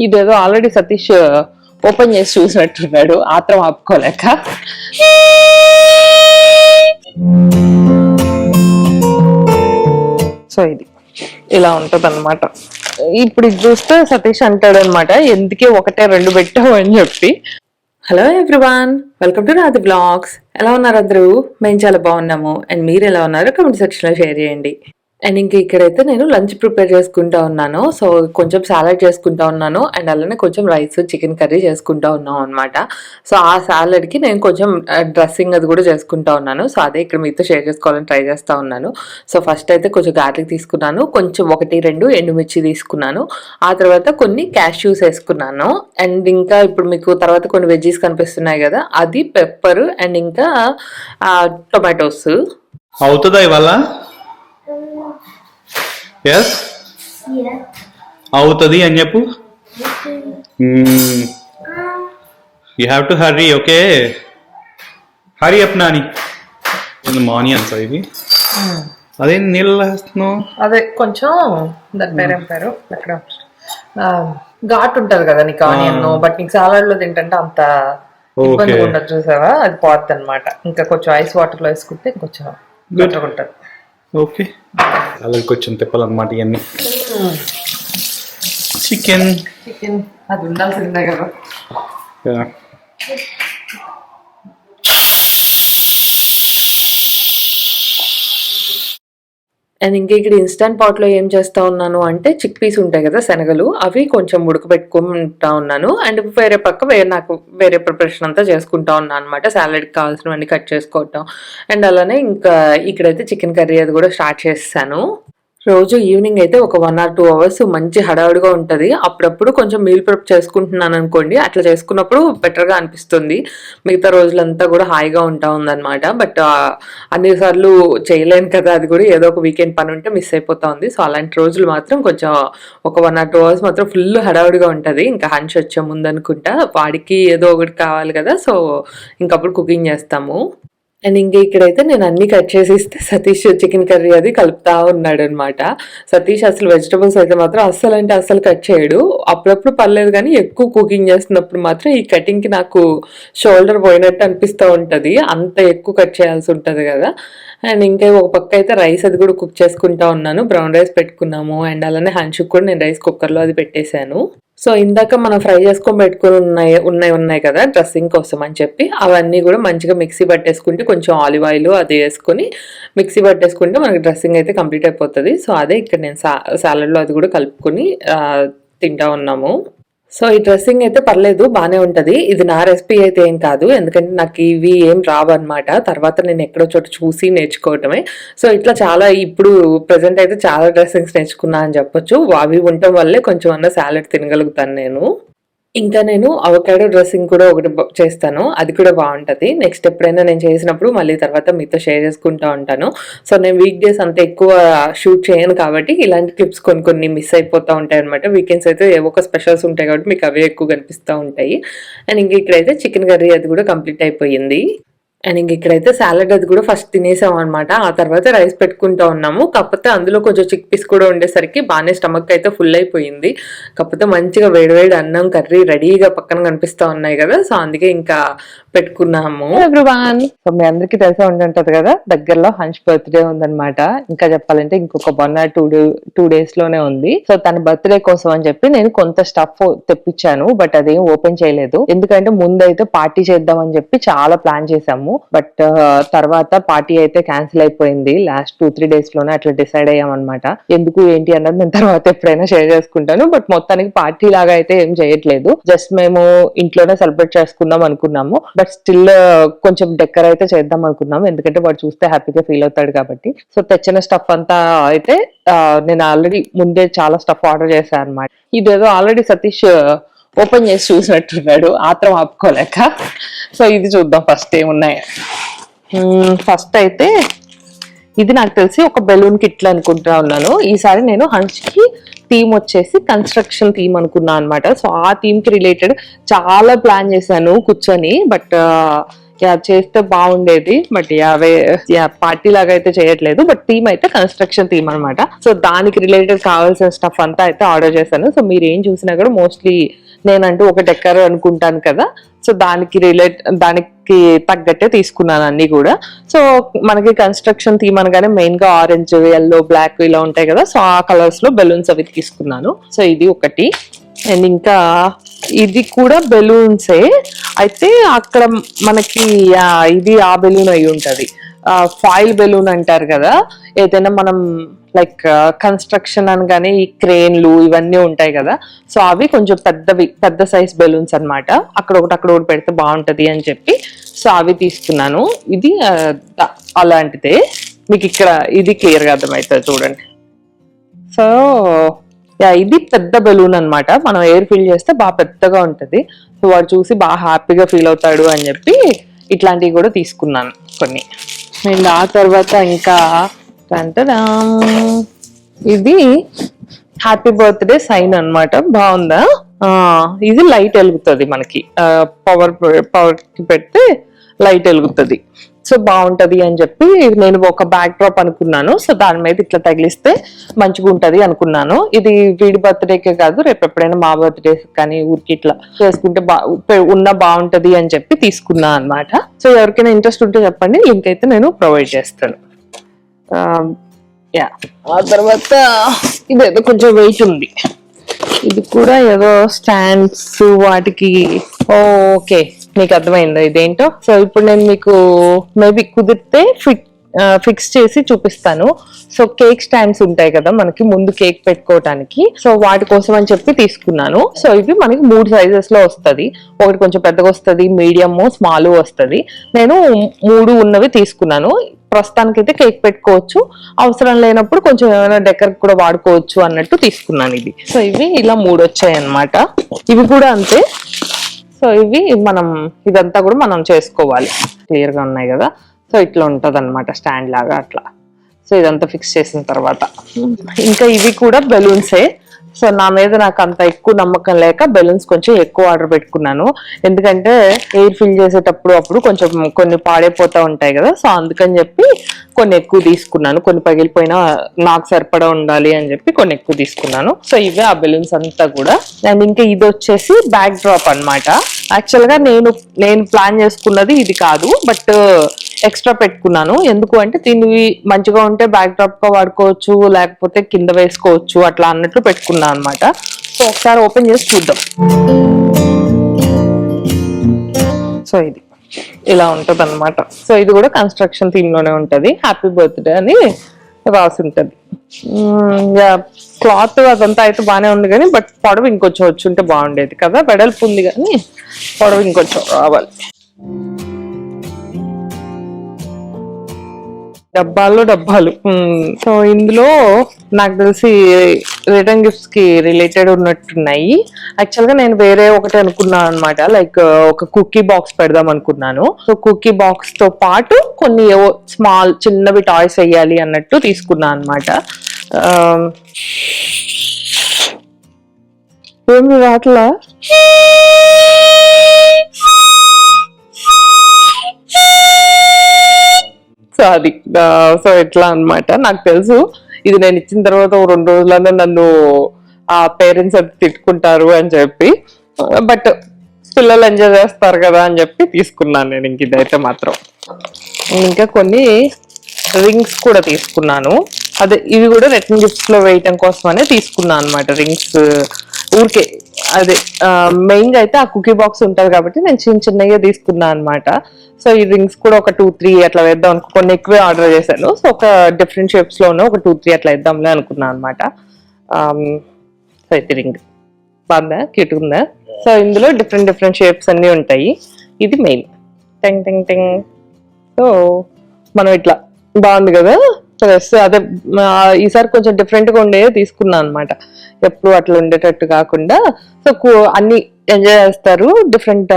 ఇదేదో already Satish open చేసి చూసినట్టున్నాడు. ఆత్రం ఆపుకోలేక. సో ఇది. ఇలా ఉంటది అనమాట ఇప్పుడు ఇది చూస్తే సతీష్ అంటాడు అనమాట ఎందుకే ఒకటే రెండు పెట్టావు? అని చెప్పి. హలో ఎవ్రీవాన్ వెల్కమ్ టు నాది బ్లాగ్స్ ఎలా ఉన్నారు అందరూ? మేము చాలా బాగున్నాము. అండ్ మీరు ఎలా ఉన్నారో? కమెంట్ సెక్షన్లో షేర్ చేయండి. అండ్ ఇంక ఇక్కడైతే నేను లంచ్ ప్రిపేర్ చేసుకుంటా ఉన్నాను. సో కొంచెం సాలడ్ చేసుకుంటా ఉన్నాను. అండ్ అలానే కొంచెం రైస్ చికెన్ కర్రీ చేసుకుంటా ఉన్నాం అనమాట సో ఆ సాలడ్కి కి నేను కొంచెం డ్రెస్సింగ్ అది కూడా చేసుకుంటా ఉన్నాను. సో అదే ఇక్కడ మీతో షేర్ చేసుకోవాలని ట్రై చేస్తూ ఉన్నాను. సో ఫస్ట్ అయితే కొంచెం గార్లిక్ తీసుకున్నాను. కొంచెం ఒకటి రెండు ఎండుమిర్చి తీసుకున్నాను. ఆ తర్వాత కొన్ని క్యాష్యూస్ వేసుకున్నాను. అండ్ ఇంకా ఇప్పుడు మీకు తర్వాత కొన్ని వెజ్జీస్ కనిపిస్తున్నాయి కదా అది పెప్పర్ అండ్ ఇంకా టొమాటోస్. అవుతుందా ఇవాళ? ఎస్ అవుతుంది అని చెప్పు. You have to hurry okay hurry up Nani onions ఇవి అదే నీళ్ళు వేస్తున్నావు అదే కొంచెం దాని పేరు ఏం పేరు? ఎక్కడ ఆ, ఘాట్ ఉంటది కదా నీకు ఆనియన్ బట్ నీకు సాలడ్లో తింటే అంత ఇబ్బంది. ఉండదు చూసావా? అది పోద్ది అనమాట ఇంకా కొంచెం ఐస్ వాటర్లో వేసుకుంటే కొంచెం బెటర్ ఉంటది. ఓకే. అలాగే కొంచెం తిప్పాలన్నమాట ఇవన్నీ చికెన్. చికెన్ అది ఉండాల్సిందే కదా. అండ్ ఇంకా ఇక్కడ ఇన్స్టంట్ పాట్లో ఏం చేస్తా ఉన్నాను అంటే చిక్ పీస్ ఉంటాయి కదా శనగలు అవి కొంచెం ఉడకబెట్టుకుంటా ఉన్నాను. అండ్ వేరే పక్క వేరే నాకు వేరే ప్రిపరేషన్ అంతా చేసుకుంటా ఉన్నాను అనమాట సాలడ్ కావాల్సినవన్నీ కట్ చేసుకోవటం. అండ్ అలానే ఇంకా ఇక్కడైతే చికెన్ కర్రీ అది కూడా స్టార్ట్ చేస్తాను. రోజు ఈవినింగ్ అయితే ఒక వన్ ఆర్ టూ అవర్స్ మంచి హడావుడిగా ఉంటుంది. అప్పుడప్పుడు కొంచెం మీల్ ప్రిప్ చేసుకుంటున్నాను అనుకోండి. అట్లా చేసుకున్నప్పుడు బెటర్గా అనిపిస్తుంది. మిగతా రోజులంతా కూడా హాయిగా ఉంటా ఉందన్నమాట. బట్ అన్ని సార్లు చేయలేను కదా అది కూడా ఏదో ఒక వీకెండ్ పని ఉంటే మిస్ అయిపోతా ఉంది. సో అలాంటి రోజులు మాత్రం కొంచెం ఒక వన్ ఆర్ టూ అవర్స్ మాత్రం ఫుల్ హడావుడిగా ఉంటుంది. ఇంకా హన్స్ వచ్చే ముందు అనుకుంటా వాడికి ఏదో ఒకటి కావాలి కదా సో ఇంకప్పుడు కుకింగ్ చేస్తాము. అండ్ ఇంకా ఇక్కడైతే నేను అన్ని కట్ చేసి ఇస్తే సతీష్ చికెన్ కర్రీ అది కలుపుతా ఉన్నాడు అనమాట సతీష్ అసలు వెజిటబుల్స్ అయితే మాత్రం అస్సలు అంటే అస్సలు కట్ చేయడు. అప్పుడప్పుడు పర్లేదు కానీ ఎక్కువ కుకింగ్ చేస్తున్నప్పుడు మాత్రం ఈ కటింగ్కి నాకు షోల్డర్ పోయినట్టు అనిపిస్తూ ఉంటుంది. అంత ఎక్కువ కట్ చేయాల్సి ఉంటుంది కదా. అండ్ ఇంకా ఒక పక్క అయితే రైస్ అది కూడా కుక్ చేసుకుంటా ఉన్నాను. బ్రౌన్ రైస్ పెట్టుకున్నాము. అండ్ అలానే హన్షుక్ కూడా నేను రైస్ కుక్కర్లో అది పెట్టేశాను. సో ఇందాక మనం ఫ్రై చేసుకొని పెట్టుకుని ఉన్నాయి ఉన్నాయి ఉన్నాయి కదా డ్రెస్సింగ్ కోసం అని చెప్పి అవన్నీ కూడా మంచిగా మిక్సీ పట్టేసుకుంటే కొంచెం ఆలివ్ ఆయిల్ అది వేసుకొని మిక్సీ పట్టేసుకుంటే మనకి డ్రెస్సింగ్ అయితే కంప్లీట్ అయిపోతుంది. సో అదే ఇక్కడ నేను సా సాలడ్లో అది కూడా కలుపుకొని తింటా ఉన్నాము. సో ఈ డ్రెస్సింగ్ అయితే పర్లేదు బాగానే ఉంటుంది. ఇది నా రెసిపీ అయితే ఏం కాదు. ఎందుకంటే నాకు ఇవి ఏం రావు అనమాట తర్వాత నేను ఎక్కడో చోట చూసి నేర్చుకోవటమే. సో ఇట్లా చాలా ఇప్పుడు ప్రెసెంట్ అయితే చాలా డ్రెస్సింగ్స్ నేర్చుకున్నా అని చెప్పొచ్చు. అవి ఉండటం వల్లే కొంచెం అన్న సాలడ్ తినగలుగుతాను నేను. ఇంకా నేను అవకాడో డ్రెస్సింగ్ కూడా ఒకటి చేస్తాను. అది కూడా బాగుంటుంది. నెక్స్ట్ ఎప్పుడైనా నేను చేసినప్పుడు మళ్ళీ తర్వాత మీతో షేర్ చేసుకుంటూ ఉంటాను. సో నేను వీక్ డేస్ అంత ఎక్కువ షూట్ చేయను కాబట్టి ఇలాంటి క్లిప్స్ కొన్ని కొన్ని మిస్ అయిపోతూ ఉంటాయి అనమాట వీకెండ్స్ అయితే ఏవో ఒక స్పెషల్స్ ఉంటాయి కాబట్టి మీకు అవే ఎక్కువ కనిపిస్తూ ఉంటాయి. అండ్ ఇంక ఇక్కడైతే చికెన్ కర్రీ అది కూడా కంప్లీట్ అయిపోయింది. అండ్ ఇంక ఇక్కడైతే సాలడ్ అది కూడా ఫస్ట్ తినేసాం అనమాట ఆ తర్వాత రైస్ పెట్టుకుంటా ఉన్నాము. కాకపోతే అందులో కొంచెం చిక్ పీస్ కూడా ఉండేసరికి బాగానే స్టమక్ అయితే ఫుల్ అయిపోయింది. కాకపోతే మంచిగా వేడివేడి అన్నం కర్రీ రెడీగా పక్కన కనిపిస్తా ఉన్నాయి కదా. సో అందుకే ఇంకా పెట్టుకున్నాము. సో మీ అందరికి తెలిసే ఉంటుంటది కదా దగ్గరలో హంష్ బర్త్డే ఉందన్నమాట. ఇంకా చెప్పాలంటే ఇంకొక one or two day two డేస్లోనే ఉంది. సో తన బర్త్డే కోసం అని చెప్పి నేను కొంత స్టఫ్ తెప్పించాను బట్ అదేం ఓపెన్ చేయలేదు. ఎందుకంటే ముందైతే పార్టీ చేద్దాం అని చెప్పి చాలా ప్లాన్ చేసాము బట్ తర్వాత పార్టీ అయితే క్యాన్సిల్ అయిపోయింది. లాస్ట్ టూ త్రీ డేస్లోనే అట్లా డిసైడ్ అయ్యామన్నమాట. అనమాట ఎందుకు ఏంటి అన్నది నేను తర్వాత ఎప్పుడైనా షేర్ చేసుకుంటాను. బట్ మొత్తానికి పార్టీ లాగా అయితే ఏం చేయట్లేదు. జస్ట్ మేము ఇంట్లోనే సెలబ్రేట్ చేసుకుందాం అనుకున్నాము. బట్ స్టిల్ కొంచెం డెక్కర్ అయితే చేద్దాం అనుకున్నాము. ఎందుకంటే వాడు చూస్తే హ్యాపీగా ఫీల్ అవుతాడు కాబట్టి. సో తెచ్చిన స్టఫ్ అంతా అయితే నేను ఆల్రెడీ ముందే చాలా స్టఫ్ ఆర్డర్ చేశాను అనమాట ఇదేదో ఆల్రెడీ సతీష్ ఓపెన్ చేసి చూసినట్టున్నాడు. ఆత్రం ఆపుకోలేక. సో ఇది చూద్దాం. ఫస్ట్ ఏమున్నాయి. ఫస్ట్ అయితే ఇది నాకు తెలిసి ఒక బెలూన్ కిట్లు అనుకుంటా ఉన్నాను. ఈసారి నేను హంచ్కి థీమ్ వచ్చేసి కన్స్ట్రక్షన్ థీమ్ అనుకున్నా అనమాట సో ఆ థీమ్కి రిలేటెడ్ చాలా ప్లాన్ చేశాను కూర్చొని. బట్ యా చేస్తే బాగుండేది. బట్ యావే యా పార్టీ లాగా అయితే చేయట్లేదు. బట్ థీమ్ అయితే కన్స్ట్రక్షన్ థీమ్ అనమాట సో దానికి రిలేటెడ్ కావాల్సిన స్టఫ్ అంతా అయితే ఆర్డర్ చేశాను. సో మీరు ఏం చూసినా కూడా మోస్ట్లీ నేనంటూ ఒక డెక్కర్ అనుకుంటాను కదా. సో దానికి రిలేట్ దానికి తగ్గట్టే తీసుకున్నాను అన్ని కూడా. సో మనకి కన్స్ట్రక్షన్ థీమ్ అనగానే మెయిన్గా ఆరెంజ్ ఎల్లో బ్లాక్ ఇలా ఉంటాయి కదా. సో ఆ కలర్స్లో బెలూన్స్ అవి తీసుకున్నాను. సో ఇది ఒకటి. అండ్ ఇంకా ఇది కూడా బెలూన్సే. అయితే అక్కడ మనకి ఇది ఆ బెలూన్ అయి ఉంటది. ఫాయిల్ బెలూన్ అంటారు కదా. ఏదైనా మనం లైక్ కన్స్ట్రక్షన్ అనగానే ఈ క్రేన్లు ఇవన్నీ ఉంటాయి కదా. సో అవి కొంచెం పెద్దవి పెద్ద సైజ్ బెలూన్స్ అనమాట అక్కడ ఒకటి అక్కడ ఒకటి పెడితే బాగుంటుంది అని చెప్పి సో అవి తీసుకున్నాను. ఇది అలాంటిదే. మీకు ఇక్కడ ఇది క్లియర్గా అర్థమవుతుంది చూడండి. సో యా ఇది పెద్ద బెలూన్ అనమాట మనం ఎయిర్ ఫిల్ చేస్తే బాగా పెద్దగా ఉంటుంది. సో వాడు చూసి బాగా హ్యాపీగా ఫీల్ అవుతాడు అని చెప్పి ఇట్లాంటివి కూడా తీసుకున్నాను కొన్ని. అండ్ ఆ తర్వాత ఇంకా ఇది హ్యాపీ బర్త్డే సైన్ అన్నమాట. బాగుందా? ఇది లైట్ వెలుగుతుంది మనకి. పవర్ పవర్కి పెడితే లైట్ వెలుగుతుంది. సో బాగుంటుంది అని చెప్పి నేను ఒక బ్యాక్ డ్రాప్ అనుకున్నాను. సో దాని మీద ఇట్లా తగిలిస్తే మంచిగా ఉంటుంది అనుకున్నాను. ఇది వీడి బర్త్డేకే కాదు రేపు ఎప్పుడైనా మా బర్త్డే కానీ ఊరికి ఇట్లా చేసుకుంటే బా ఉన్న బాగుంటుంది అని చెప్పి తీసుకున్నా అన్నమాట. సో ఎవరికైనా ఇంట్రెస్ట్ ఉంటే చెప్పండి. లింక్ అయితే నేను ప్రొవైడ్ చేస్తాను. యా ఆ తర్వాత ఇదేదో కొంచెం వెయిట్ ఉంది. ఇది కూడా ఏదో స్టాండ్స్ వాటికి ఓకే మీకు అర్థమైందా ఇదేంటో? సో ఇప్పుడు నేను మీకు మేబీ కుదిరితే ఫిక్ ఫిక్స్ చేసి చూపిస్తాను. సో కేక్ స్టాండ్స్ ఉంటాయి కదా మనకి ముందు కేక్ పెట్టుకోవటానికి. సో వాటి కోసం అని చెప్పి తీసుకున్నాను. సో ఇవి మనకి మూడు సైజెస్లో వస్తది. ఒకటి కొంచెం పెద్దగా వస్తుంది మీడియం స్మాల్ వస్తది. నేను మూడు ఉన్నవి తీసుకున్నాను. ప్రస్తుతానికి అయితే కేక్ పెట్టుకోవచ్చు. అవసరం లేనప్పుడు కొంచెం ఏమైనా డెకర్ కూడా వాడుకోవచ్చు అన్నట్టు తీసుకున్నాను ఇది. సో ఇవి ఇలా మూడు వచ్చాయి అన్నమాట. ఇవి కూడా అంతే. సో ఇవి మనం ఇదంతా కూడా మనం చేసుకోవాలి. క్లియర్గా ఉన్నాయి కదా? సో ఇట్లా ఉంటుంది అనమాట స్టాండ్ లాగా అట్లా. సో ఇదంతా ఫిక్స్ చేసిన తర్వాత. ఇంకా ఇవి కూడా బెలూన్సే. సో నా మీద నాకు అంత ఎక్కువ నమ్మకం లేక బెలూన్స్ కొంచెం ఎక్కువ ఆర్డర్ పెట్టుకున్నాను. ఎందుకంటే ఎయిర్ ఫిల్ చేసేటప్పుడు అప్పుడు కొంచెం కొన్ని పాడైపోతూ ఉంటాయి కదా సో అందుకని చెప్పి కొన్ని ఎక్కువ తీసుకున్నాను. కొన్ని పగిలిపోయినా నాకు సరిపడా ఉండాలి అని చెప్పి కొన్ని ఎక్కువ తీసుకున్నాను. సో ఇవే ఆ బెలూన్స్ అంతా కూడా. అండ్ ఇంకా ఇది వచ్చేసి బ్యాక్ డ్రాప్ అన్నమాట. యాక్చువల్గా నేను నేను ప్లాన్ చేసుకున్నది ఇది కాదు బట్ ఎక్స్ట్రా పెట్టుకున్నాను. ఎందుకు అంటే దీన్ని మంచిగా ఉంటే బ్యాక్ డ్రాప్గా వాడుకోవచ్చు లేకపోతే కింద వేసుకోవచ్చు అట్లా అన్నట్లు పెట్టుకున్నాను అనమాట సో ఒకసారి ఓపెన్ చేసి చూద్దాం. సో ఇది. ఇలా ఉంటది అనమాట సో ఇది కూడా కన్స్ట్రక్షన్ థీమ్లోనే ఉంటది. హ్యాపీ బర్త్డే అని రాసి ఉంటది క్లాత్ అదంతా అయితే బాగానే ఉంది కానీ బట్ పొడవు ఇంకొంచెం వచ్చి ఉంటే బాగుండేది కదా. వెడల్పు ఉంది కానీ పొడవు ఇంకొంచెం రావాలి. డబ్బాల్లో డబ్బాలు. సో ఇందులో నాకు తెలిసి రిటర్న్ గిఫ్ట్స్కి రిలేటెడ్ ఉన్నట్టున్నాయి. యాక్చువల్గా నేను వేరే ఒకటి అనుకున్నాను అనమాట లైక్ ఒక కుకీ బాక్స్ పెడదాం అనుకున్నాను. సో కుకీ బాక్స్తో పాటు కొన్ని స్మాల్ చిన్నవి టాయ్స్ వేయాలి అన్నట్టు తీసుకున్నాను అనమాట ఏమి రాట్లా? సో అది సో ఎట్లా అన్నమాట నాకు తెలుసు. ఇది నేను ఇచ్చిన తర్వాత ఓ రెండు రోజులనే నన్ను ఆ పేరెంట్స్ అది తిట్టుకుంటారు అని చెప్పి బట్ పిల్లలు ఎంజాయ్ చేస్తారు కదా అని చెప్పి తీసుకున్నాను నేను ఇంక ఇదైతే మాత్రం. ఇంకా కొన్ని రింగ్స్ కూడా తీసుకున్నాను. అదే ఇవి కూడా రిటర్న్ గిఫ్ట్స్లో వేయటం కోసమనే తీసుకున్నాను అనమాట రింగ్స్ ఊరికే అదే మెయిన్గా అయితే ఆ కుకీ బాక్స్ ఉంటది కాబట్టి నేను చిన్న చిన్నగా తీసుకున్నాను అనమాట సో ఈ రింగ్స్ కూడా ఒక టూ త్రీ అట్లా వేద్దాం అనుకో కొన్ని ఎక్కువే ఆర్డర్ చేశాను. సో ఒక డిఫరెంట్ షేప్స్లోనే ఒక టూ త్రీ అట్లా వేద్దాంలే అనుకున్నాను అనమాట సో ఇది రింగ్ బాగుందా? క్యూట్ ఉందా? సో ఇందులో డిఫరెంట్ డిఫరెంట్ షేప్స్ అన్ని ఉంటాయి. ఇది మెయిన్ టెంగ్ టెంగ్ టెంగ్ సో మనం ఇట్లా బాగుంది కదా? డ్రెస్ అదే ఈసారి కొంచెం డిఫరెంట్గా ఉండే తీసుకున్నాను అనమాట ఎప్పుడు అట్లా ఉండేటట్టు కాకుండా. సో అన్ని ఎంజాయ్ చేస్తారు. డిఫరెంట్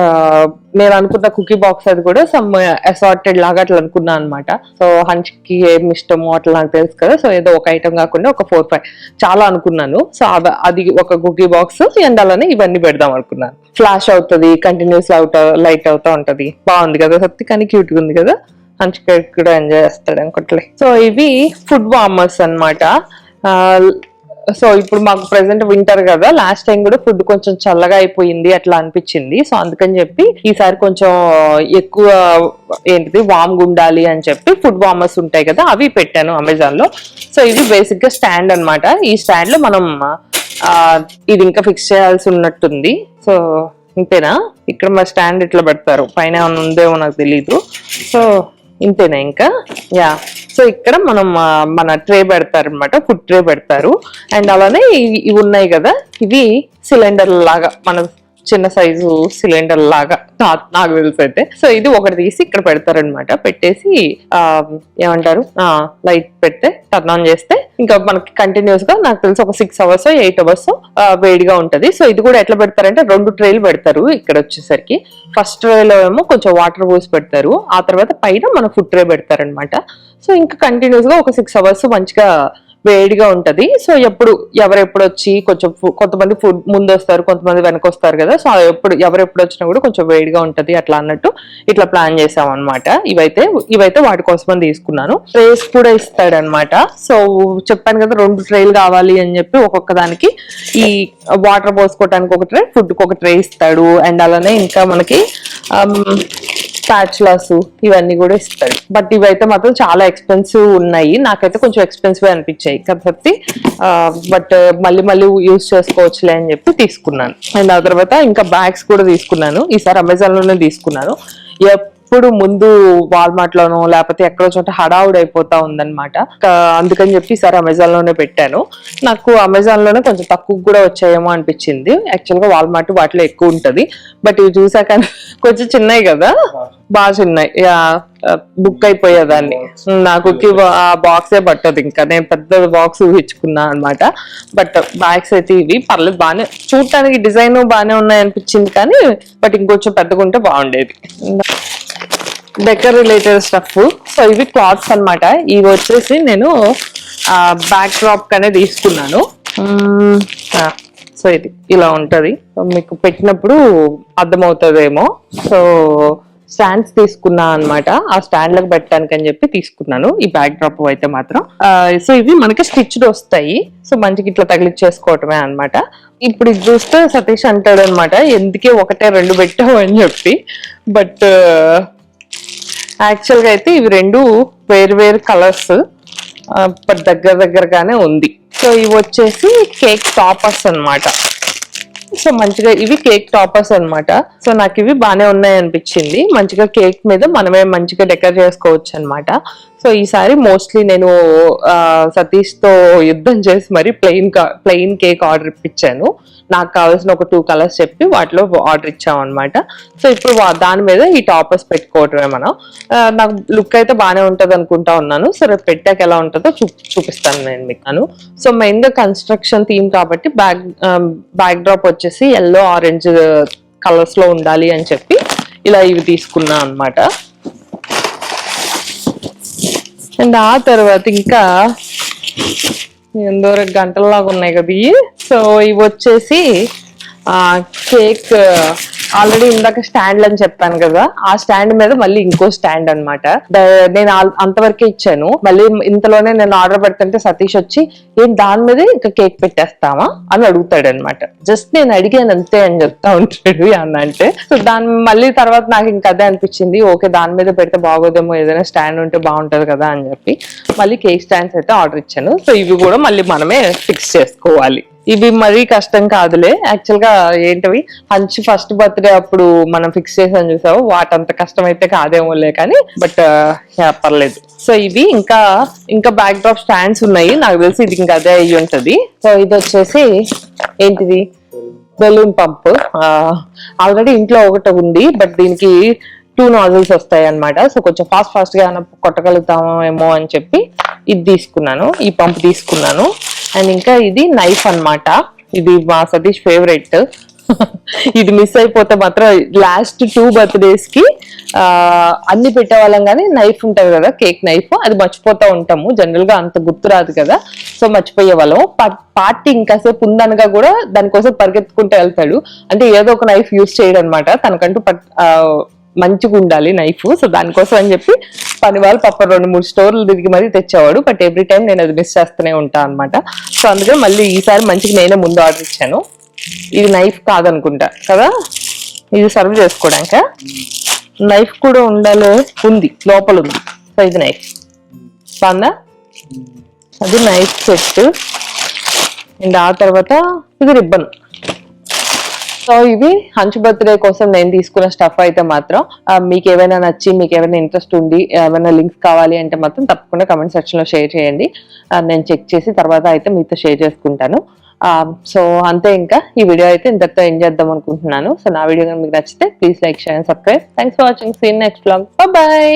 నేను అనుకున్న కుకీ బాక్స్ అది కూడా సమ్ అసార్టెడ్ లాగా అట్లా అనుకున్నాను అనమాట సో హంచ్కి ఏమి ఇష్టమో అట్లా నాకు తెలుసు కదా. సో ఏదో ఒక ఐటమ్ కాకుండా ఒక ఫోర్ ఫైవ్ చాలా అనుకున్నాను. సో అది ఒక కుకీ బాక్స్ అండ్ అలానే ఇవన్నీ పెడదాం అనుకున్నాను. ఫ్లాష్ అవుతుంది కంటిన్యూస్ అవుట్ లైట్ అవుతా ఉంటది. బాగుంది కదా సత్తి కానీ క్యూట్ ఉంది కదా. హంచ్ కూడా ఎంజాయ్ చేస్తాడు అనుకోట్లే. సో ఇవి ఫుడ్ వార్మర్స్ అన్నమాట. సో ఇప్పుడు మాకు ప్రెసెంట్ వింటర్ కదా లాస్ట్ టైం కూడా ఫుడ్ కొంచెం చల్లగా అయిపోయింది అట్లా అనిపించింది. సో అందుకని చెప్పి ఈసారి కొంచెం ఎక్కువ ఏంటిది వామ్ ఉండాలి అని చెప్పి ఫుడ్ వార్మర్స్ ఉంటాయి కదా అవి పెట్టాను అమెజాన్లో సో ఇది బేసిక్గా స్టాండ్ అన్నమాట. ఈ స్టాండ్లో మనం ఇది ఇంకా ఫిక్స్ చేయాల్సి ఉన్నట్టుంది. సో ఇంతేనా? ఇక్కడ మా స్టాండ్ ఇట్లా పెడతారు? పైన ఏమైనా ఉందేమో నాకు తెలీదు. సో ఇంతేనా ఇంకా? యా సో ఇక్కడ మనం మన ట్రే పెడతారు అనమాట ఫుడ్ ట్రే పెడతారు. అండ్ అలానే ఇవి ఇవి ఉన్నాయి కదా ఇవి సిలిండర్ లాగా మన చిన్న సైజు సిలిండర్ లాగా నా- నాకు తెలిసి అయితే. సో ఇది ఒకటి తీసి ఇక్కడ పెడతారనమాట పెట్టేసి ఆ ఏమంటారు? లైట్ పెడితే టర్న్ ఆన్ చేస్తే ఇంకా మనకి కంటిన్యూస్గా నాకు తెలిసి ఒక సిక్స్ అవర్స్ ఎయిట్ అవర్స్ వేడిగా ఉంటది. సో ఇది కూడా ఎట్లా పెడతారంటే రెండు ట్రేలు పెడతారు ఇక్కడ వచ్చేసరికి. ఫస్ట్ ట్రేలో ఏమో కొంచెం వాటర్ పోసి పెడతారు. ఆ తర్వాత పైన మన ఫుడ్ ట్రే పెడతారనమాట సో ఇంకా కంటిన్యూస్గా ఒక సిక్స్ అవర్స్ మంచిగా వేడిగా ఉంటుంది. సో ఎప్పుడు ఎవరెప్పుడు వచ్చి కొంచెం కొంతమంది ఫుడ్ ముందు వస్తారు కొంతమంది వెనక వస్తారు కదా. సో ఎప్పుడు ఎవరెప్పుడు వచ్చినా కూడా కొంచెం వేడిగా ఉంటుంది అట్లా అన్నట్టు ఇట్లా ప్లాన్ చేసాం అనమాట ఇవైతే ఇవైతే వాటి కోసమని తీసుకున్నాను. ట్రేస్ కూడా ఇస్తాడనమాట సో చెప్పాను కదా రెండు ట్రేలు కావాలి అని చెప్పి ఒక్కొక్క దానికి ఈ వాటర్ పోసుకోవడానికి ఒక ట్రే ఫుడ్ ఒక ట్రే ఇస్తాడు. అండ్ అలానే ఇంకా మనకి స్పాచులాస్ ఇవన్నీ కూడా ఇస్తాడు. బట్ ఇవైతే మాత్రం చాలా ఎక్స్పెన్సివ్ ఉన్నాయి. నాకైతే కొంచెం ఎక్స్పెన్సివ్ అనిపించాయి. కాబట్టి బట్ uh, మళ్ళీ మళ్ళీ యూజ్ చేసుకోవచ్చులే అని చెప్పి తీసుకున్నాను. అండ్ ఆ తర్వాత ఇంకా బ్యాగ్స్ కూడా తీసుకున్నాను. ఈసారి అమెజాన్లోనే తీసుకున్నాను. ఎప్పుడు ముందు వాల్మార్ట్ లోనో లేకపోతే ఎక్కడో చోట హడావుడి అయిపోతా ఉందన్నమాట అందుకని చెప్పి ఈసారి అమెజాన్లోనే పెట్టాను. నాకు అమెజాన్లోనే కొంచెం తక్కువ కూడా వచ్చాయేమో అనిపించింది. యాక్చువల్గా వాల్మార్ట్ వాటిలో ఎక్కువ ఉంటది. బట్ ఇవి చూసాక కొంచెం చిన్నవి కదా? బాగా చిన్నవి. బుక్ అయిపోయేదాన్ని. నాకు ఆ బాక్సే పట్టదు ఇంకా. నేను పెద్ద బాక్స్ ఊహించుకున్నా అనమాట బట్ బ్యాగ్స్ అయితే ఇవి. పర్లేదు బాగానే చూడటానికి డిజైన్ బాగానే ఉన్నాయి అనిపించింది కానీ బట్ ఇంకొంచెం పెద్దగా ఉంటే బాగుండేది. డెకర్ రిలేటెడ్ స్టఫ్ సో ఇవి క్లాత్స్ అన్నమాట. ఇవి వచ్చేసి నేను బ్యాక్ డ్రాప్ కనే తీసుకున్నాను. సో ఇది ఇలా ఉంటుంది. మీకు పెట్టినప్పుడు అర్థమవుతుందేమో. సో స్టాండ్స్ తీసుకున్నా అనమాట ఆ స్టాండ్లకు పెట్టడానికి అని చెప్పి తీసుకున్నాను. ఈ బ్యాక్ డ్రాప్ అయితే మాత్రం. సో ఇవి మనకి స్టిచ్డ్ వస్తాయి. సో మంచికి ఇట్లా తగిలిచ్చేసుకోవటమే అన్నమాట. ఇప్పుడు ఇది చూస్తే సతీష్ అంటాడు అనమాట ఎందుకే ఒకటే రెండు పెట్టావు? అని చెప్పి. బట్ యాక్చువల్గా అయితే ఇవి రెండు వేరు వేరు కలర్స్ బట్ దగ్గర దగ్గరగానే ఉంది. సో ఇవి వచ్చేసి కేక్ టాపర్స్ అన్నమాట. సో మంచిగా ఇవి కేక్ టాపర్స్ అనమాట సో నాకు ఇవి బాగానే ఉన్నాయి అనిపించింది. మంచిగా కేక్ మీద మనమే మంచిగా డెకర్ చేసుకోవచ్చు అనమాట సో ఈసారి మోస్ట్లీ నేను సతీష్తో యుద్ధం చేసి మరి ప్లెయిన్ ప్లెయిన్ కేక్ ఆర్డర్ ఇప్పించాను. నాకు కావాల్సిన ఒక టూ కలర్స్ చెప్పి వాటిలో ఆర్డర్ ఇచ్చాం అనమాట సో ఇప్పుడు దాని మీద ఈ టాపర్స్ పెట్టుకోవటమే మనం. నాకు లుక్ అయితే బాగానే ఉంటుంది అనుకుంటా ఉన్నాను. సో రేపు పెట్టాక ఎలా ఉంటుందో చూ చూపిస్తాను నేను మీకు. సో మెయిన్గా కన్స్ట్రక్షన్ థీమ్ కాబట్టి బ్యాక్ బ్యాక్ డ్రాప్ వచ్చేసి ఎల్లో ఆరెంజ్ కలర్స్లో ఉండాలి అని చెప్పి ఇలా ఇవి తీసుకున్నా అనమాట అండ్ ఆ తర్వాత ఇంకా ఎందో గంటల్లాగా ఉన్నాయి కదా సో ఇవి వచ్చేసి కేక్ ఆల్రెడీ ఇందాక స్టాండ్ అని చెప్పాను కదా ఆ స్టాండ్ మీద మళ్ళీ ఇంకో స్టాండ్ అనమాట నేను అంతవరకే ఇచ్చాను. మళ్ళీ ఇంతలోనే నేను ఆర్డర్ పెడుతుంటే సతీష్ వచ్చి ఏం దాని మీద ఇంకా కేక్ పెట్టేస్తావా? అని అడుగుతాడు అనమాట జస్ట్ నేను అడిగాను అంతే అని చెప్తా ఉంటాడు అన్న అంటే. సో దాని మళ్ళీ తర్వాత నాకు ఇంకా అదే అనిపించింది. ఓకే దాని మీద పెడితే బాగోదేమో ఏదైనా స్టాండ్ ఉంటే బాగుంటది కదా అని చెప్పి మళ్ళీ కేక్ స్టాండ్స్ అయితే ఆర్డర్ ఇచ్చాను. సో ఇవి కూడా మళ్ళీ మనమే ఫిక్స్ చేసుకోవాలి. ఇవి మరీ కష్టం కాదులే. యాక్చువల్గా ఏంటవి? హంచ్ ఫస్ట్ బర్త్డే అప్పుడు మనం ఫిక్స్ చేసాం చూసావు? వాటంత కష్టం అయితే కాదేమోలే కానీ బట్ uh, పర్లేదు. సో ఇవి ఇంకా ఇంకా బ్యాక్ డ్రాప్ స్టాండ్స్ ఉన్నాయి. నాకు తెలిసి ఇది ఇంకా అదే అయ్యి ఉంటది. సో ఇది వచ్చేసి ఏంటిది? బెలూన్ పంప్ ఆల్రెడీ ఇంట్లో ఒకటి ఉంది బట్ దీనికి టూ నాజిల్స్ వస్తాయి అన్నమాట సో కొంచెం ఫాస్ట్ ఫాస్ట్గా కొట్టగలుగుతామో ఏమో అని చెప్పి ఇది తీసుకున్నాను. ఈ పంప్ తీసుకున్నాను. అండ్ ఇంకా ఇది నైఫ్ అనమాట ఇది మా సతీష్ ఫేవరెట్ ఇది మిస్ అయిపోతే మాత్రం లాస్ట్ టూ బర్త్డేస్కి అన్ని పెట్టేవాళ్ళం కానీ నైఫ్ ఉంటది కదా కేక్ నైఫ్ అది మర్చిపోతా ఉంటాము. జనరల్గా అంత గుర్తు రాదు కదా. సో మర్చిపోయే వాళ్ళం పార్టీ ఇంకాసేపు ఉందనగా కూడా దానికోసం పరిగెత్తుకుంటూ వెళ్తాడు. అంటే ఏదో ఒక నైఫ్ యూజ్ చేయడం అనమాట తనకంటూ పట్ మంచిగా ఉండాలి నైఫ్. సో దానికోసం అని చెప్పి పని వాళ్ళు పాప రెండు మూడు స్టోర్లు తిరిగి మరీ తెచ్చేవాడు. బట్ ఎవ్రీ టైం నేను అది మిస్ చేస్తూనే ఉంటాను అనమాట సో అందుకని మళ్ళీ ఈసారి మంచిగా నేనే ముందు ఆర్డర్ ఇచ్చాను. ఇది నైఫ్ కాదనుకుంటా కదా? ఇది సర్వ్ చేసుకోవడానిక? నైఫ్ కూడా ఉండాలి ఉంది లోపల ఉంది. సో ఇది నైఫ్. బాగుందా? అది నైఫ్ సెట్. అండ్ ఆ తర్వాత ఇది రిబ్బన్. సో ఇవి హంచ్ బర్త్డే కోసం నేను తీసుకున్న స్టఫ్ అయితే మాత్రం మీకు ఏమైనా నచ్చి మీకు ఏమైనా ఇంట్రెస్ట్ ఉంది ఏమైనా లింక్స్ కావాలి అంటే మాత్రం తప్పకుండా కమెంట్ సెక్షన్లో షేర్ చేయండి. నేను చెక్ చేసి తర్వాత అయితే మీతో షేర్ చేసుకుంటాను. సో అంతే ఇంకా ఈ వీడియో అయితే ఇంతటితో ఎండ్ చేద్దాం అనుకుంటున్నాను. సో నా వీడియో మీకు నచ్చితే please like share and subscribe thanks for watching see in next blog bye